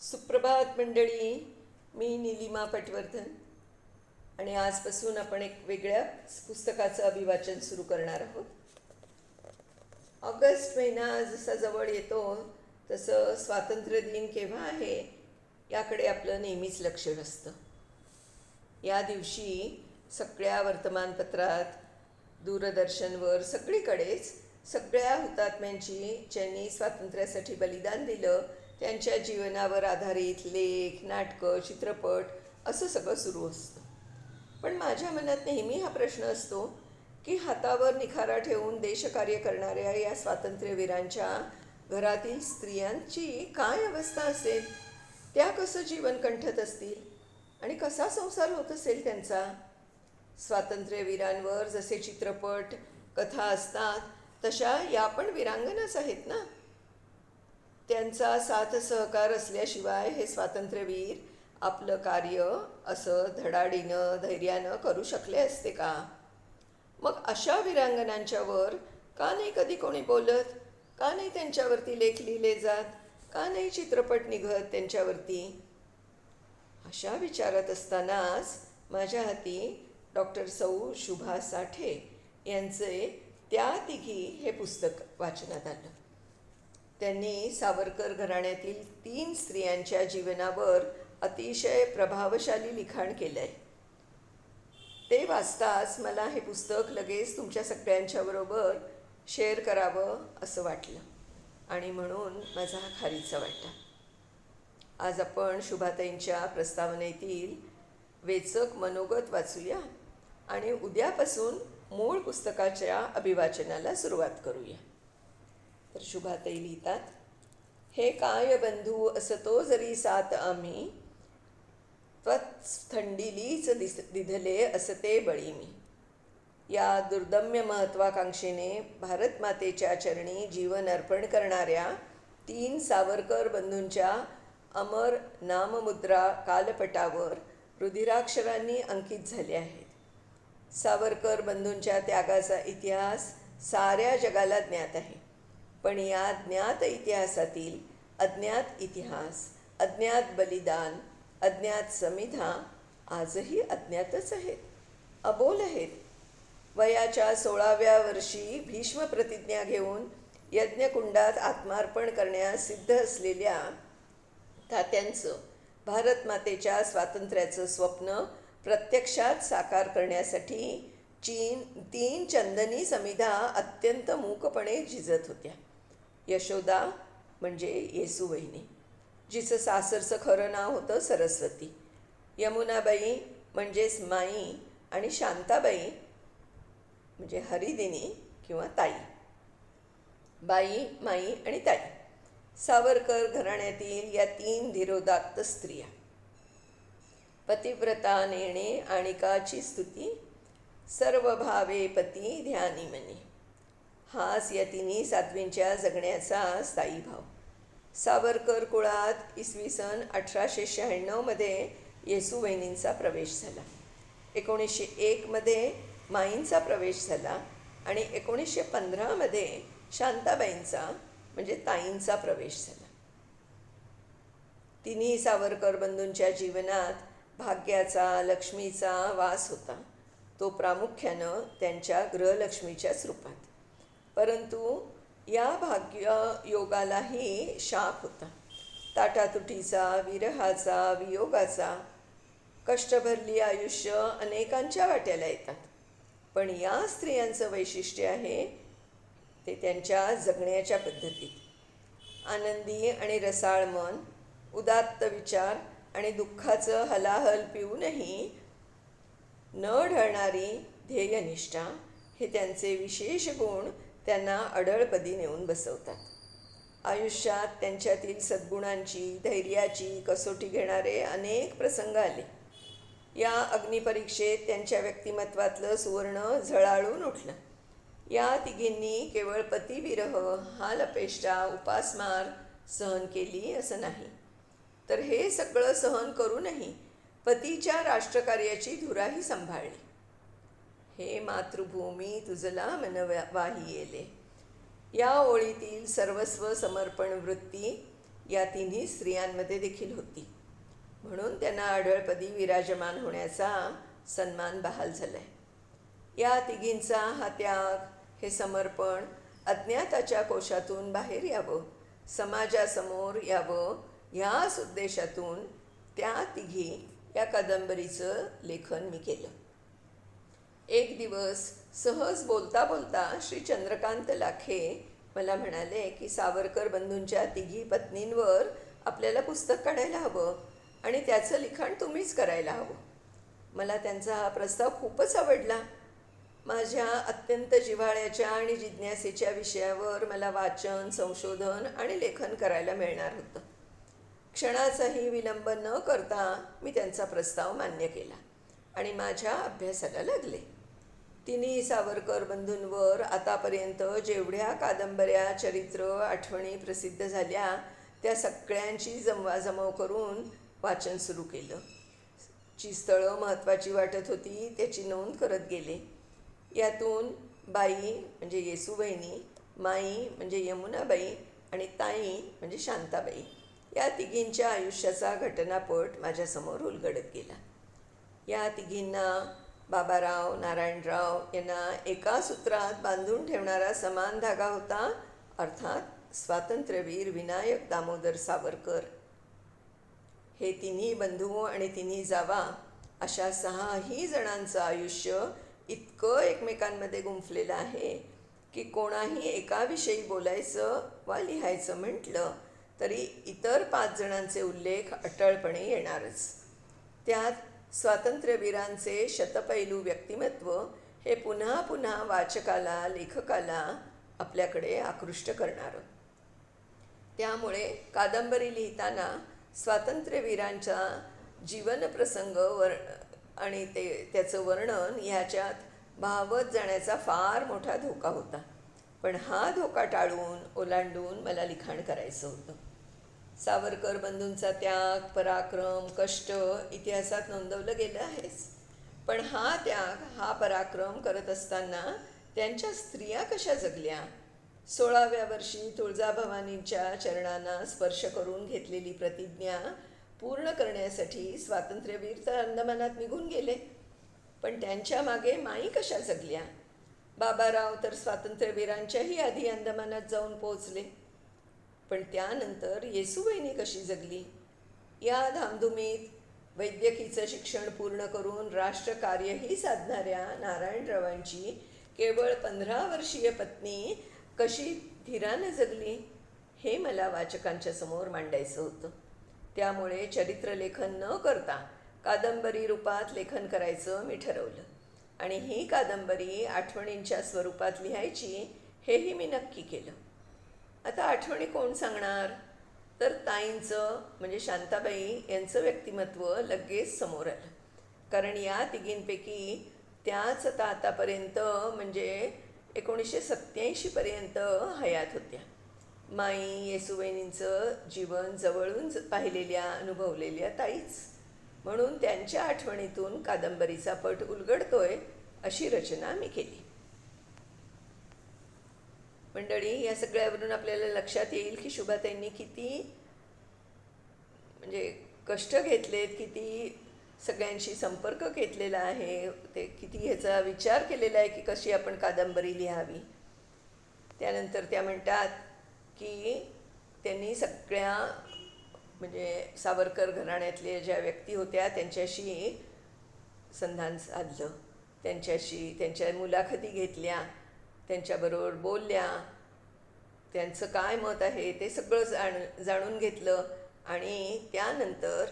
सुप्रभात मंडळी मी निलिमा पटवर्धन आणि आजपासून आपण एक वेगळ्या पुस्तकाचं अभिवाचन सुरू करणार आहोत. ऑगस्ट महिना जसा जवळ येतो तसं स्वातंत्र्य दिन केव्हा आहे याकडे आपलं नेहमीच लक्ष असतं या दिवशी सगळ्या वर्तमानपत्रात दूरदर्शनवर सगळीकडेच सगळ्या हुतात्म्यांची ज्यांनी स्वातंत्र्यासाठी बलिदान दिलं त्यांच्या जीवनावर आधारित लेख नाटकं चित्रपट असं सगळं सुरू असतं. पण माझ्या मनात नेहमी हा प्रश्न असतो की हातावर निखारा ठेवून देशकार्य करणाऱ्या या स्वातंत्र्यवीरांच्या घरातील स्त्रियांची काय अवस्था असेल? त्या कसं जीवन कंठत असतील? आणि कसा संसार होत असेल त्यांचा? स्वातंत्र्यवीरांवर जसे चित्रपट कथा असतात तशा या पण वीरांगनाच आहेत ना? त्यांचा साथ सहकार असल्याशिवाय हे स्वातंत्र्यवीर आपलं कार्य असं धडाडीनं धैर्यानं करू शकले असते का? मग अशा वीरांगणांच्यावर का नाही कधी कोणी बोलत? का नाही त्यांच्यावरती लेख लिहिले जात? का नाही चित्रपट निघत त्यांच्यावरती? अशा विचारात असतानाच माझ्या हाती डॉक्टर सौ शुभा साठे यांचे त्या तिघी हे पुस्तक वाचनात आलं. त्यांनी सावरकर घराण्यातील तीन स्त्रियांच्या जीवनावर अतिशय प्रभावशाली लिखाण केलं आहे ते वाचताच मला हे पुस्तक लगेच तुमच्या सगळ्यांच्याबरोबर शेअर करावं असं वाटलं आणि म्हणून माझा हा खारीचा वाटा. आज आपण शुभाताईंच्या प्रस्तावनेतील वेचक मनोगत वाचूया आणि उद्यापासून मूळ पुस्तकाच्या अभिवाचनाला सुरुवात करूया. तर शुभाताई लिहितात हे काय बंधू असतो जरी सात आम्ही त्वच थंडिलीच दिस दिधले असते बळी मी. या दुर्दम्य महत्वाकांक्षेने भारतमातेच्या चरणी जीवन अर्पण करणाऱ्या तीन सावरकर बंधूंच्या अमर नाममुद्रा कालपटावर रुधिराक्षरांनी अंकित झाले आहेत. सावरकर बंधूंच्या त्यागाचा इतिहास साऱ्या जगाला ज्ञात आहे. पण या ज्ञात इतिहासातील अज्ञात इतिहास अज्ञात बलिदान अज्ञात समिधा आजही अज्ञातच आहेत अबोल आहेत. वयाच्या सोळाव्या वर्षी भीष्म प्रतिज्ञा घेऊन यज्ञकुंडात आत्मार्पण करण्यास सिद्ध असलेल्या तात्यांचं भारतमातेच्या स्वातंत्र्याचं स्वप्न प्रत्यक्षात साकार करण्यासाठी चीन तीन चंदनी समिधा अत्यंत मूकपणे झिजत होत्या. यशोदा म्हणजे येसूवहिनी जिचं सासरचं खरं नाव होतं सरस्वती. यमुनाबाई म्हणजेच माई आणि शांताबाई म्हणजे हरिदिनी किंवा ताई. बाई माई आणि ताई. सावरकर घराण्यातील या तीन धीरोदात्त स्त्रिया. पतिव्रता नेणे आणिकाची स्तुती सर्व भावे पती ध्यानी मनी. हाच या तिन्ही सातवींच्या जगण्याचा स्थायी भाव. सावरकर कुळात इसवी सन अठराशे शहाण्णवमध्ये येसूवहिनींचा प्रवेश झाला. एकोणीसशे एकमध्ये माईंचा प्रवेश झाला आणि एकोणीसशे पंधरामध्ये शांताबाईंचा म्हणजे ताईंचा प्रवेश झाला. तिन्ही सावरकर बंधूंच्या जीवनात भाग्याचा लक्ष्मीचा वास होता. तो प्रामुख्यानं त्यांच्या गृहलक्ष्मीच्याच रूपात. परंतु या भाग्य योगालाही शाप होता. ताटातुटीचा विरहाचा वियोगाचा कष्टभरली आयुष्य अनेकांच्या वाट्याला येतात. पण या स्त्रियांचं वैशिष्ट्य आहे ते त्यांच्या जगण्याच्या पद्धतीत. आनंदी आणि रसाळ मन उदात्त विचार आणि दुःखाचं हलाहल पिऊनही न ढळणारी ध्येयनिष्ठा हे त्यांचे विशेष गुण त्यांना अडळपदी नेऊन बसवतात. आयुष्यात त्यांच्यातील सद्गुणांची धैर्याची कसोटी घेणारे अनेक प्रसंग आले. या अग्निपरीक्षेत त्यांच्या व्यक्तिमत्वातलं सुवर्ण झळाळून उठलं. या तिघींनी केवळ पतिविरह हालअपेष्टा उपासमार सहन केली असं नाही. तर हे सगळं सहन करूनही पतीच्या राष्ट्रकार्याची धुराही सांभाळली. हे मातृभूमी तुझला मन वाही येले. या ओळीतील सर्वस्व समर्पण वृत्ती या तिन्ही स्त्रियांमध्ये देखील होती. म्हणून त्यांना आढळपदी विराजमान होण्याचा सन्मान बहाल झालाय. या तिघींचा हा त्याग हे समर्पण अज्ञाताच्या कोशातून बाहेर यावं समाजासमोर यावं ह्याच उद्देशातून त्या तिघी या कादंबरीचं लेखन मी केलं. एक दिवस सहज बोलता बोलता श्री चंद्रकांत लाखे मला म्हणाले की सावरकर बंधूंच्या तिघी पत्नींवर आपल्याला पुस्तक काढायला हवं आणि त्याचं लिखाण तुम्हीच करायला हवं. मला त्यांचा हा प्रस्ताव खूपच आवडला. माझ्या अत्यंत जिव्हाळ्याच्या आणि जिज्ञासेच्या विषयावर मला वाचन संशोधन आणि लेखन करायला मिळणार होतं. क्षणाचाही विलंब न करता मी त्यांचा प्रस्ताव मान्य केला आणि माझ्या अभ्यासाला लागले. तिन्ही सावरकर बंधूंवर आतापर्यंत जेवढ्या कादंबऱ्या चरित्र आठवणी प्रसिद्ध झाल्या त्या सगळ्यांची जमवाजमव करून वाचन सुरू केलं. जी स्थळं महत्त्वाची वाटत होती त्याची नोंद करत गेले. यातून बाई म्हणजे येसूबहिणी माई म्हणजे यमुनाबाई आणि ताई म्हणजे शांताबाई. या तिघींच्या आयुष्याचा घटनापट माझ्यासमोर उलगडत गेला. या तिघींना बाबाराव नारायणराव यांना एका सूत्रात बांधून ठेवणारा समान धागा होता. अर्थात स्वातंत्र्यवीर विनायक दामोदर सावरकर. हे तिन्ही बंधू आणि तिन्ही जावा अशा सहाही जणांचं आयुष्य इतकं एकमेकांमध्ये गुंफलेलं आहे की कोणाही एकाविषयी बोलायचं वा लिहायचं म्हटलं तरी इतर पाच जणांचे उल्लेख अटळपणे येणारच. त्यात स्वातंत्र्यवीरांचे शतपैलू व्यक्तिमत्व हे पुन्हा पुन्हा वाचकाला लेखकाला आपल्याकडे आकृष्ट करणारं. त्यामुळे कादंबरी लिहिताना स्वातंत्र्यवीरांचा जीवनप्रसंग वर आणि ते त्याचं वर्णन ह्याच्यात भावत जाण्याचा फार मोठा धोका होता. पण हा धोका टाळून ओलांडून मला लिखाण करायचं होतं. सावरकर बंधूंचा त्याग पराक्रम कष्ट इतिहासात नोंदवलं गेलं आहेच. पण हा त्याग हा पराक्रम करत असताना त्यांच्या स्त्रिया कशा जगल्या? सोळाव्या वर्षी तुळजाभवानींच्या चरणांना स्पर्श करून घेतलेली प्रतिज्ञा पूर्ण करण्यासाठी स्वातंत्र्यवीर तर अंदमानात निघून गेले. पण त्यांच्या मागे माई कशा जगल्या? बाबाराव तर स्वातंत्र्यवीरांच्याही आधी अंदमानात जाऊन पोहोचले. पण त्यानंतर येसूबहिणी कशी जगली? या धामधुमीत वैद्यकीचं शिक्षण पूर्ण करून राष्ट्रकार्यही साधणाऱ्या नारायणरावांची केवळ पंधरा वर्षीय पत्नी कशी धीरानं जगली हे मला वाचकांच्या समोर मांडायचं होतं. त्यामुळे चरित्रलेखन न करता कादंबरी रूपात लेखन करायचं मी ठरवलं. आणि ही कादंबरी आठवणींच्या स्वरूपात लिहायची हेही मी नक्की केलं. आता आठवणी कोण सांगणार? तर ताईंचं म्हणजे शांताबाई यांचं व्यक्तिमत्व लगेच समोर आलं. कारण या तिघींपैकी त्याच आता आतापर्यंत म्हणजे एकोणीसशे सत्त्याऐंशीपर्यंत हयात होत्या. माई येसुबहिणींचं जीवन जवळून पाहिलेल्या अनुभवलेल्या ताईच. म्हणून त्यांच्या आठवणीतून कादंबरीचा पट उलगडतोय अशी रचना मी केली. मंडळी या सगळ्यावरून आपल्याला लक्षात येईल की शुभाताईंनी किती म्हणजे कष्ट घेतलेत किती सगळ्यांशी संपर्क घेतलेला आहे ते किती ह्याचा विचार केलेला आहे की कशी आपण कादंबरी लिहावी. त्यानंतर त्या म्हणतात की त्यांनी सगळ्या म्हणजे सावरकर घराण्यातल्या ज्या व्यक्ती होत्या त्यांच्याशी संधान साधलं. त्यांच्याशी त्यांच्या मुलाखती घेतल्या. त्यांच्याबरोबर बोलल्या. त्यांचं काय मत आहे ते सगळं जाण जाणून घेतलं आणि त्यानंतर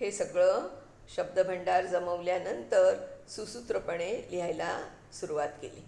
हे सगळं शब्दभंडार जमवल्यानंतर सुसूत्रपणे लिहायला सुरुवात केली.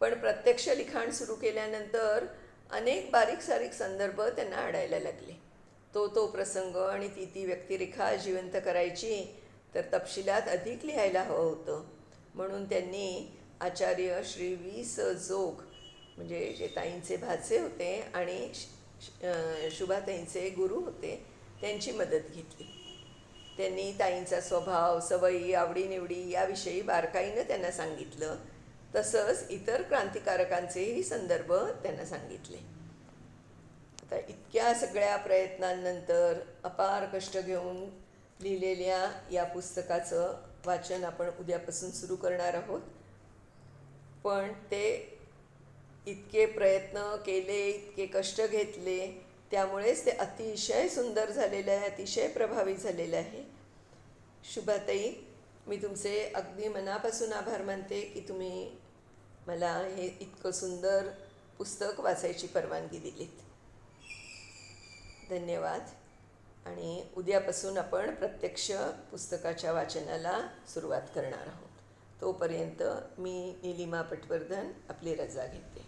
पण प्रत्यक्ष लिखाण सुरू केल्यानंतर अनेक बारीक सारीक संदर्भ त्यांना आढायला लागले. तो तो प्रसंग आणि ती ती व्यक्तिरेखा जिवंत करायची तर तपशिलात अधिक लिहायला हवं होतं. म्हणून त्यांनी आचार्य श्री वी स जोग म्हणजे जे ताईंचे भाचे होते आणि शुभाताईंचे गुरु होते त्यांची मदत घेतली. त्यांनी ताईंचा स्वभाव सवयी आवडीनिवडी याविषयी बारकाईनं त्यांना सांगितलं. तसंच इतर क्रांतिकारकांचेही संदर्भ त्यांना सांगितले. आता इतक्या सगळ्या प्रयत्नांनंतर अपार कष्ट घेऊन लिहिलेल्या या पुस्तकाचं वाचन आपण उद्यापासून सुरू करणार आहोत. पण ते इतके प्रयत्न केले इतके कष्ट घेतले त्यामुळेच ते अतिशय सुंदर झालेलं आहे अतिशय प्रभावी झालेलं आहे. शुभाताई मी तुमचे अगदी मनापासून आभार मानते की तुम्ही मला हे इतकं सुंदर पुस्तक वाचायची परवानगी दिलीत. धन्यवाद. आणि उद्यापासून आपण प्रत्यक्ष पुस्तकाच्या वाचनाला सुरुवात करणार आहोत. तोपर्यंत मी निलिमा पटवर्धन आपली रजा घेते.